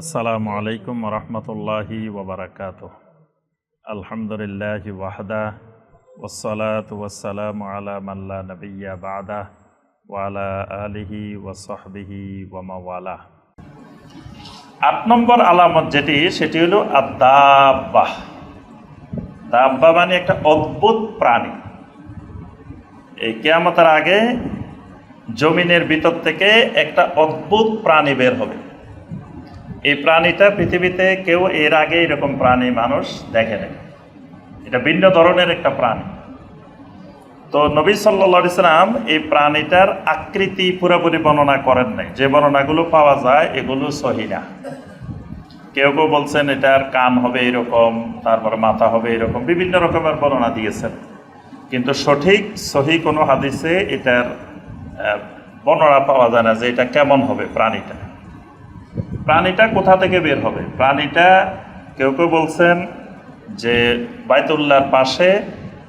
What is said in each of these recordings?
আসসালামু আলাইকুম রহমতুল্লাহি ওবরাকাত আলহামদুলিল্লাহ ওয়াহদা ওসলাত ওয়াসালাম আলা মাল্লা নবিয়া বাদা ওয়ালা আলিহি ওয়াসহবিহি ওয়ামাওয়ালা আট নম্বর আলামত যেটি, সেটি হলো আদাব্বা দাব্বা মানে একটা অদ্ভুত প্রাণী। এই কেয়ামতের আগে জমিনের ভিতর থেকে একটা অদ্ভুত প্রাণী বের হবে। এই প্রাণীটা পৃথিবীতে কেউ এর আগে এরকম প্রাণী মানুষ দেখে নেই এটা ভিন্ন ধরনের একটা প্রাণী। তো নবী সাল্লা ইসলাম এই প্রাণীটার আকৃতি পুরোপুরি বর্ণনা করেন নাই। যে বর্ণনাগুলো পাওয়া যায়, এগুলো সহি না। কেউ কেউ বলছেন, এটার কান হবে এরকম, তারপরে মাথা হবে এরকম। বিভিন্ন রকমের বর্ণনা দিয়েছেন। কিন্তু সঠিক, সহি কোনো হাদিসে এটার বর্ণনা পাওয়া যায় না যে এটা কেমন হবে প্রাণীটা। প্রাণীটা কোথা থেকে বের হবে? প্রাণীটা কেউ কেউ বলছেন যে বাইতুল্লাহর পাশে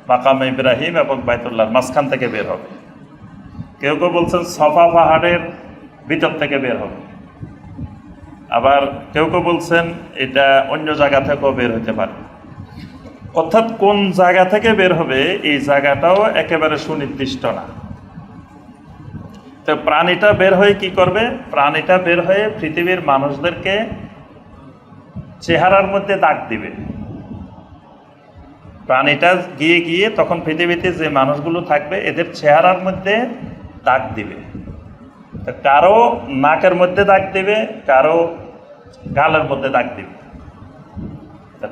মাকাম ইব্রাহিম এবং বাইতুল্লাহর মাঝখান থেকে বের হবে। কেউ কেউ বলছেন সফা পাহাড়ের ভিতর থেকে বের হবে। আবার কেউ কেউ বলছেন এটা অন্য জায়গা থেকেও বের হতে পারে। অর্থাৎ কোন জায়গা থেকে বের হবে, এই জায়গাটাও একেবারে সুনির্দিষ্ট না। তো প্রাণীটা বের হয়ে কি করবে? প্রাণীটা বের হয়ে পৃথিবীর মানুষদেরকে চেহারার মধ্যে দাগ দিবে। প্রাণীটা গিয়ে গিয়ে তখন পৃথিবীতে যে মানুষগুলো থাকবে, এদের চেহারার মধ্যে দাগ দিবে। তো কারও নাকের মধ্যে দাগ দিবে, কারও গালের মধ্যে দাগ দিবে।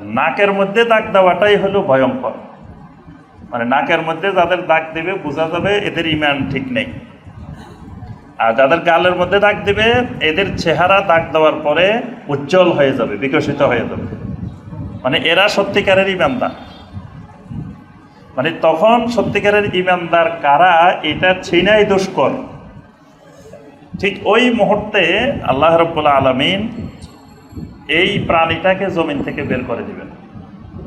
নাকের মধ্যে দাগ দেওয়াটাই হলো ভয়ঙ্কর। মানে নাকের মধ্যে যাদের দাগ দিবে, বোঝা যাবে এদের ইমান ঠিক নেই। আর যাদের গালের মধ্যে দাগ দিবে, এদের চেহারা দাগ দেওয়ার পরে উজ্জ্বল হয়ে যাবে, বিকশিত হয়ে যাবে। মানে এরা সত্যিকারের ইমানদার। মানে তখন সত্যিকারের ইমানদার কারা, এটা ছিনাই দুষ্কর। ঠিক ওই মুহূর্তে আল্লাহ রব্বুল্লা আলমিন এই প্রাণীটাকে জমিন থেকে বের করে দিবেন।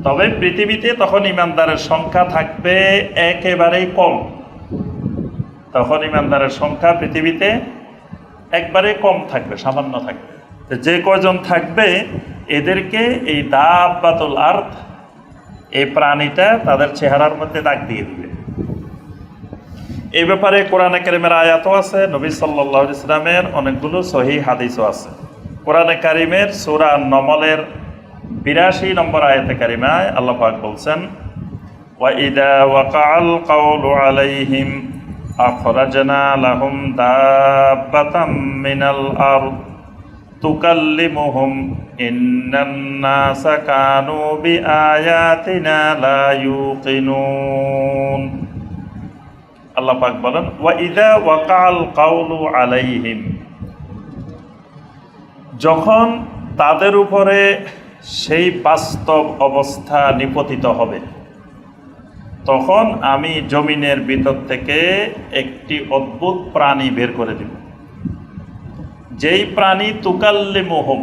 তবে পৃথিবীতে তখন ইমানদারের সংখ্যা থাকবে একেবারেই কম। তখন ইমানদারের সংখ্যা পৃথিবীতে একবারে কম থাকবে, সামান্য থাকবে। যে কয়জন থাকবে, এদেরকে এই দাবাতুল আর্থ এই প্রাণীটা তাদের চেহারার মধ্যে দাগ দিয়ে দিবে। এই ব্যাপারে কোরআনে কেরিমের আয়াতও আছে, নবী সাল্লাহ ইসলামের অনেকগুলো সহি হাদিসও আছে। কোরআনে কারিমের সুরা নমলের বিরাশি নম্বর আয়াতে কারিমায় আল্লাহ পাক বলছেন ওয়াইদা ওয়াকাল কাউলু আলাইহিম আখরাজনা লাহুম দাব্বাতাম মিনাল আরদ তুকাল্লিমুহুম ইন্নান নাসা কানু বিআয়াতিনা লা ইউকিনুন আল্লাহ পাক বলেন ওয়াকাল কাউলু আলাইহিম, যখন তাদের উপরে সেই বাস্তব অবস্থা নিপতিত হবে তখন আমি জমিনের ভিতর থেকে একটি অদ্ভুত প্রাণী বের করে দিব। যেই প্রাণী তুকাল্লি মোহম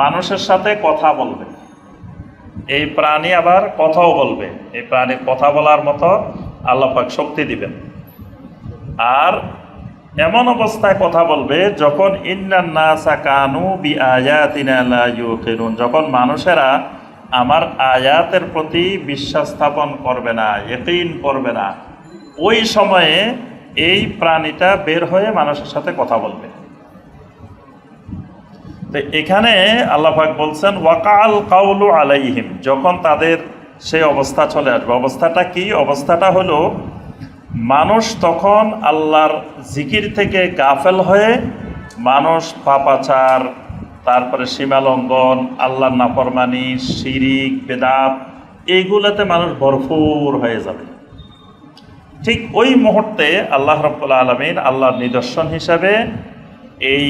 মানুষের সাথে কথা বলবে। এই প্রাণী আবার কথাও বলবে। এই প্রাণীর কথা বলার মতো আল্লাপাক শক্তি দিবেন। আর এমন অবস্থায় কথা বলবে যখন ইন্নান্নাসা কানু বি আয়াতিনা যখন মানুষেরা আমার আয়াতের প্রতি বিশ্বাস স্থাপন করবে না, ইয়কিন করবে না। ওই সময়ে এই প্রাণীটা বের হয়ে মানুষের সাথে কথা বলবে। তো এখানে আল্লাহাক বলছেন ওয়াকাল কাউলু আলাইহিম যখন তাদের সেই অবস্থা চলে আসবে। অবস্থাটা কি? অবস্থাটা হলো, মানুষ তখন আল্লাহর জিকির থেকে গাফেল হয়ে মানুষ পাপাচার তারপরে সীমালঙ্ঘন আল্লাহর নাফরমানি, শিরিক, বেদাত এইগুলোতে মানুষ ভরপুর হয়ে যাবে। ঠিক ওই মুহূর্তে আল্লাহ রব্বুল্লা আলমিন আল্লাহর নিদর্শন হিসাবে এই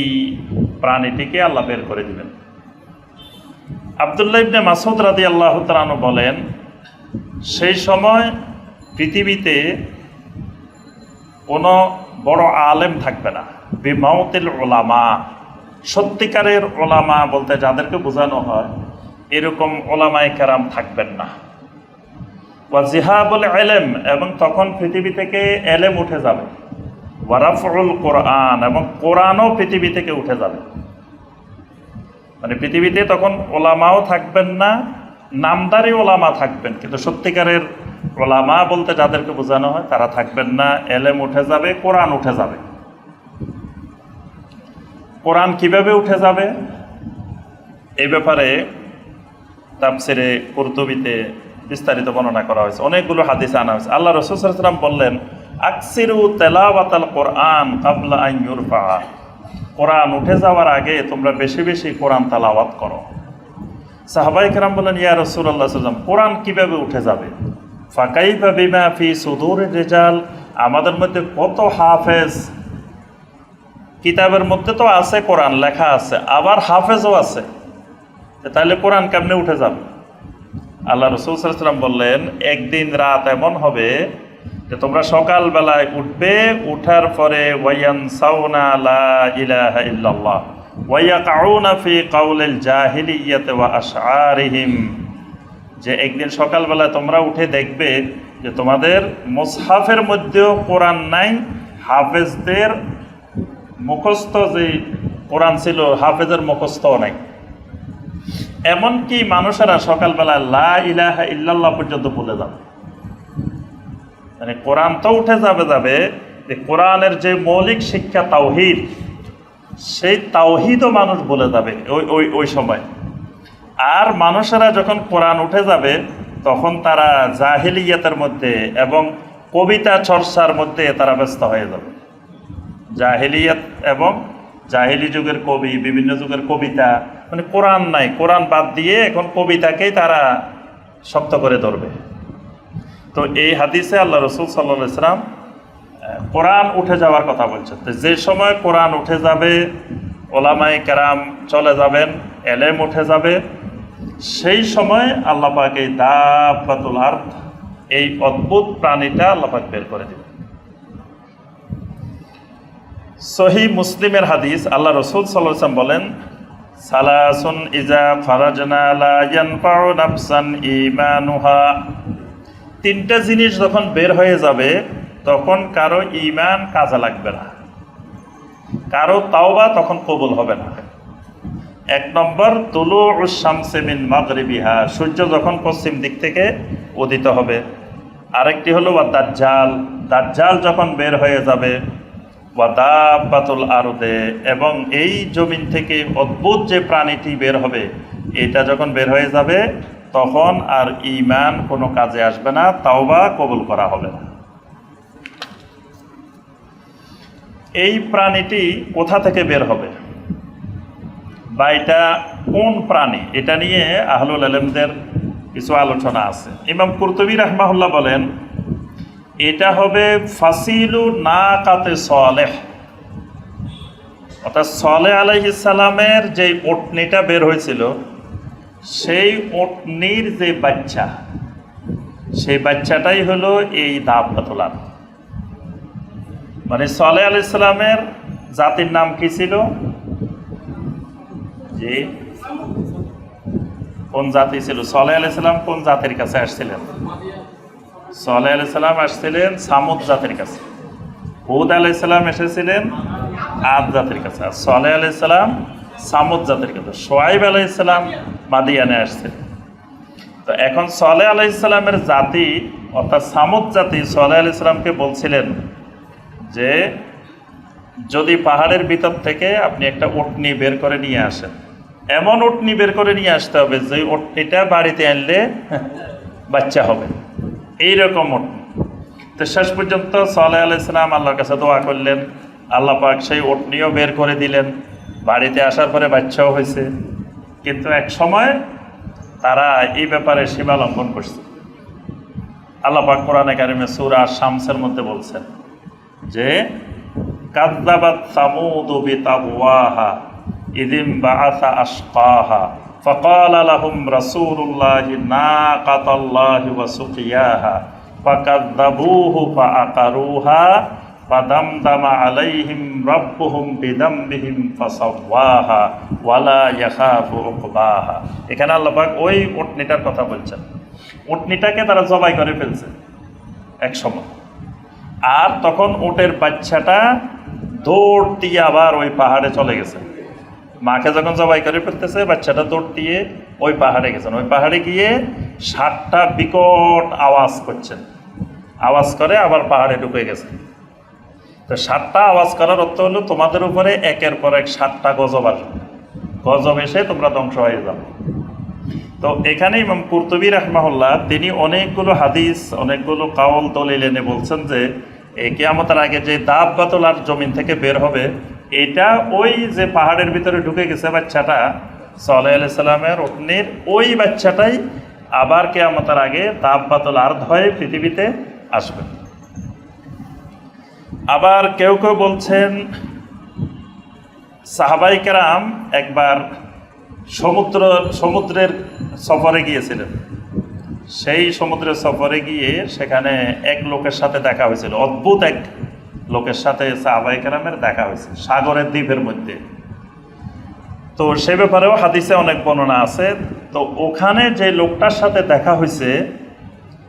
প্রাণীটিকে আল্লাহ বের করে দিবেন। আবদুল্লাহ ইবনে মাসুদ রাদি আল্লাহ তালানু বলেন, সেই সময় পৃথিবীতে কোনো বড় আলেম থাকবে না। বিমাউতিল ওলামা সত্যিকারের ওলামা বলতে যাদেরকে বোঝানো হয়, এরকম ওলামায় কেরাম থাকবেন না। ওয়া জিহাবুল এলেম এবং তখন পৃথিবী থেকে এলেম উঠে যাবে। ওয়ারাফুল কোরআন, এবং কোরআনও পৃথিবী থেকে উঠে যাবে। মানে পৃথিবীতে তখন ওলামাও থাকবেন না, নামদারি ওলামা থাকবেন। কিন্তু সত্যিকারের ওলামা বলতে যাদেরকে বোঝানো হয়, তারা থাকবেন না, এলেম উঠে যাবে, কোরআন উঠে যাবে। কোরআন কীভাবে উঠে যাবে? এই ব্যাপারে তাপসিরে কুরতুবিতে বিস্তারিত বর্ণনা করা হয়েছে। অনেকগুলো হাদিস আনা হয়েছে। আল্লাহ রসুলাম বললেন, আকসিরু তেলাওয়াতাল কোরআন কাবলা আইন ইউরফা। কোরআন উঠে যাওয়ার আগে তোমরা বেশি বেশি কোরআন তালাওয়াত করো। সাহাবাই কেরাম বলেন ইয়া রসুল্লাহ সাল্লাম কোরআন কীভাবে উঠে যাবে? ফাঁকাই বা বিমা ফি সুদূর রেজাল। আমাদের মধ্যে কত হাফেজ কিতাবের মধ্যে তো আছে কোরআন, লেখা আছে, আবার হাফেজও আছে। তাহলে কোরআন কেমনে উঠে যাবে? আল্লাহ রসুল সাল্লাম বললেন, একদিন রাত এমন হবে যে তোমরা সকালবেলায় উঠবে, উঠার পরে সাউনা যে একদিন সকালবেলায় তোমরা উঠে দেখবে যে তোমাদের মুসহাফের মধ্যেও কোরআন নাই, হাফেজদের মুখস্থ যে কোরআন ছিল, হাফেজের মুখস্থও নাই এমনকি মানুষেরা সকালবেলা লা ইলাহা ইল্লাল্লাহ পর্যন্ত বলে যাবে মানে কোরআন তো উঠে যাবে যাবে, যে কোরআনের যে মৌলিক শিক্ষা তাওহিদ, সেই তাওহিদও মানুষ বলে যাবে ওই ওই ওই সময়। আর মানুষেরা যখন কোরআন উঠে যাবে, তখন তারা জাহিলিয়াতের মধ্যে এবং কবিতা চর্চার মধ্যে তারা ব্যস্ত হয়ে যাবে। জাহিলিয়াত এবং জাহিলি যুগের কবি, বিভিন্ন যুগের কবিতা মানে কোরআন নাই, কোরআন বাদ দিয়ে এখন কবিতাকেই তারা শক্ত করে ধরবে। তো এই হাদিসে আল্লাহ রসুল সাল্লা ইসলাম কোরআন উঠে যাওয়ার কথা বলছেন। তো যে সময় কোরআন উঠে যাবে ওলামাই কেরাম চলে যাবেন, এলেম উঠে যাবে, সেই সময় আল্লাপাক এই দাবাতুল আর্থ এই অদ্ভুত প্রাণীটা আল্লাপাক বের করে দেবে সহি মুসলিমের হাদিস, আল্লাহ রসুল সাল্লাম বলেন, সালাসুন ইজা ঈমানুহা। তিনটা জিনিস যখন বের হয়ে যাবে, তখন কারও ইমান কাজে লাগবে না। কারও তাওবা তখন কবুল হবে না। এক নম্বর তুলু শামসেমিন মাগরিবিহা। সূর্য যখন পশ্চিম দিক থেকে উদিত হবে। আরেকটি হলো বা দাজ্জাল দাজ্জাল যখন বের হয়ে যাবে ওয়াদাবাতুল আরদে, এবং এই জমিন থেকে অদ্ভুত যে প্রাণীটি বের হবে, এটা যখন বের হয়ে যাবে, তখন আর ইমান কোনো কাজে আসবে না, তাওবা কবুল করা হবে না। এই প্রাণীটি কোথা থেকে বের হবে? বা এটা কোন প্রাণী? এটা নিয়ে আহলুল আলমদের কিছু আলোচনা আছে। ইমাম কুরতুবী রহমাহুল্লাহ বলেন এটা হবে ফাসিলু না কাতে সলেহ। অর্থাৎ সলে আলাইসালামের যে ওটনিটা বের হয়েছিল, সেই ওটনির যে বাচ্চা, সেই বাচ্চাটাই হলো এই দাবলাতলার মানে সলে আলাইসালামের জাতির নাম কি ছিল? যে কোন জাতি ছিল? সলে আলাইসালাম কোন জাতির কাছে আসছিলেন? সাল্লাহ আলাইসাল্লাম আসছিলেন সামুদ জাতির কাছে। হুদ আলাইসাল্লাম এসেছিলেন আদ জাতির কাছে। আর সালেহ আলাইসাল্লাম সামুদ জাতির কাছে। সোয়াইব আলাইসাল্লাম মাদিয়ানে আসছিলেন তো এখন সালেহ আলাইসাল্লামের জাতি, অর্থাৎ সামুদ জাতি সালেহ আলাইসাল্লামকে বলছিলেন যে, যদি পাহাড়ের ভিতর থেকে আপনি একটা উটনি বের করে নিয়ে আসেন, এমন উটনি বের করে নিয়ে আসতে হবে যে উটনিটা বাড়িতে আনলে বাচ্চা হবে। এইরকম উটনি তো শেষ পর্যন্ত সাল্লাহ আলাইসালাম আল্লাহর কাছে দোয়া করলেন। আল্লাহ পাক সেই উটনিও বের করে দিলেন। বাড়িতে আসার পরে বাচ্চাও হয়েছে। কিন্তু এক সময় তারা এই ব্যাপারে সীমা লঙ্ঘন করছে। আল্লাহ পাক কোরআনে কারিমে সুরা শামসের মধ্যে বলছেন যে কাদ্দাবাত সামুদু বিতাওয়াহা, ইদিম বাআসা আশকাহা। فقال لهم رسول الله ناقة الله وسقياها فكذبوه فعقروها فدمدم عليهم ربهم بذنبهم فسواها ولا يخاف عقباها এখানে আল্লাহ পাক ওই উটনিটার কথা বলছেন উটনিটাকে তারা জবাই করে ফেলছে এক সময় আর তখন উটের বাচ্চাটা দৌড় দিয়ে আবার ওই পাহাড়ে চলে গেছে মাকে যখন জবাই করে ফেলতেছে, বাচ্চাটা দৌড় দিয়ে ওই পাহাড়ে গেছেন। ওই পাহাড়ে গিয়ে ষাটটা বিকট আওয়াজ করছেন। আওয়াজ করে আবার পাহাড়ে ঢুকে গেছে তো সাতটা আওয়াজ করার অর্থ হলো তোমাদের উপরে একের পর এক সাতটা গজব আসবে। গজব এসে তোমরা ধ্বংস হয়ে যাবে। তো এখানে ইমাম কুর্তুবী রহমাহুল্লাহ, তিনি অনেকগুলো হাদিস, অনেকগুলো কাউল দলিল এনে বলছেন যে এই কেয়ামতের আগে যে দাব বাতলার জমিন থেকে বের হবে এটা ওই যে পাহাড়ের ভিতরে ঢুকে গেছে বাচ্চাটা সাল্লাহ আলাইসাল্লামের অগ্নির ওই বাচ্চাটাই আবার কেয়ামতের আগে দাব বাতল আর্ধ হয়ে পৃথিবীতে আসবে। আবার কেউ কেউ বলছেন, সাহাবাই কেরাম একবার সমুদ্র, সমুদ্রের সফরে গিয়েছিলেন। সেই সমুদ্রের সফরে গিয়ে সেখানে এক লোকের সাথে দেখা হয়েছিল। অদ্ভুত এক লোকের সাথে সাহাবাই কেরামের দেখা হয়েছে, সাগরের দ্বীপের মধ্যে। তো সে ব্যাপারেও হাদিসে অনেক বর্ণনা আছে। তো ওখানে যে লোকটার সাথে দেখা হয়েছে,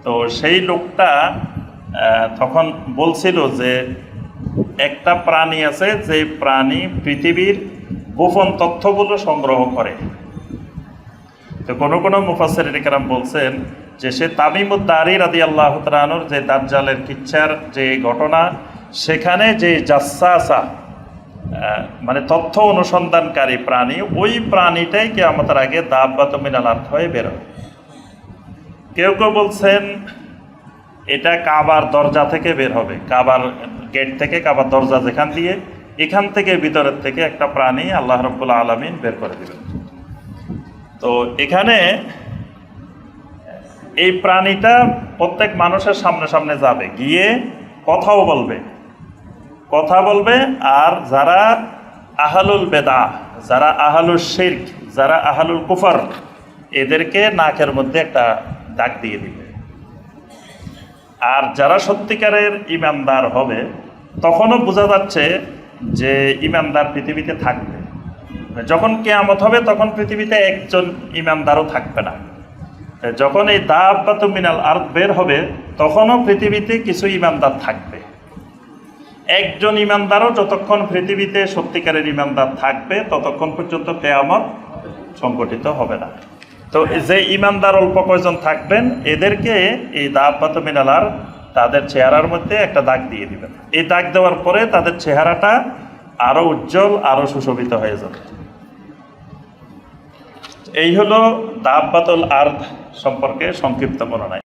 তো সেই লোকটা তখন বলছিল যে একটা প্রাণী আছে যে প্রাণী পৃথিবীর গোপন তথ্যগুলো সংগ্রহ করে। তো কোনো কোনো মুফাসের কারাম বলছেন যে সে তামিমুদ্দারি রাদি আল্লাহ তালানুর যে দাজ্জালের কিচ্ছার যে ঘটনা সেখানে যে জাসাসা মানে তথ্য অনুসন্ধানকারী প্রাণী, ওই প্রাণীটাই কে আমাদের আগে দাব্বাত মিনাল আর্থ হয়ে বেরোয় কেউ কেউ বলছেন, এটা কাবার দরজা থেকে বের হবে। কাবার গেট থেকে, কাবার দরজা যেখান দিয়ে, এখান থেকে ভিতরের থেকে একটা প্রাণী আল্লাহ রব্বুল আলমিন বের করে দেবেন। তো এখানে এই প্রাণীটা প্রত্যেক মানুষের সামনে সামনে যাবে, গিয়ে কথাও বলবে। কথা বলবে আর যারা আহালুল বেদা যারা আহালুল শির্ক, যারা আহালুল কুফার, এদেরকে নাকের মধ্যে একটা দাগ দিয়ে দিবে। আর যারা সত্যিকারের ইমানদার হবে, তখনও বোঝা যাচ্ছে যে ইমানদার পৃথিবীতে থাকবে। যখন কেয়ামত হবে, তখন পৃথিবীতে একজন ইমানদারও থাকবে না। যখন এই দাব্বাত মিনাল আর্থ বের হবে, তখনও পৃথিবীতে কিছু ইমানদার থাকবে। একজন ইমানদারও যতক্ষণ পৃথিবীতে সত্যিকারের ইমানদার থাকবে, ততক্ষণ পর্যন্ত কেয়ামত সংগঠিত হবে না। তো যে ইমানদার অল্প কয়জন থাকবেন, এদেরকে এই দাব্বাত মিনালার তাদের চেহারার মধ্যে একটা দাগ দিয়ে দিবেন। এই দাগ দেওয়ার পরে তাদের চেহারাটা আরও উজ্জ্বল আরও সুশোভিত হয়ে যাবে। এই হলো দাব্বাতুল আর্থ সম্পর্কে সংক্ষিপ্ত বর্ণনা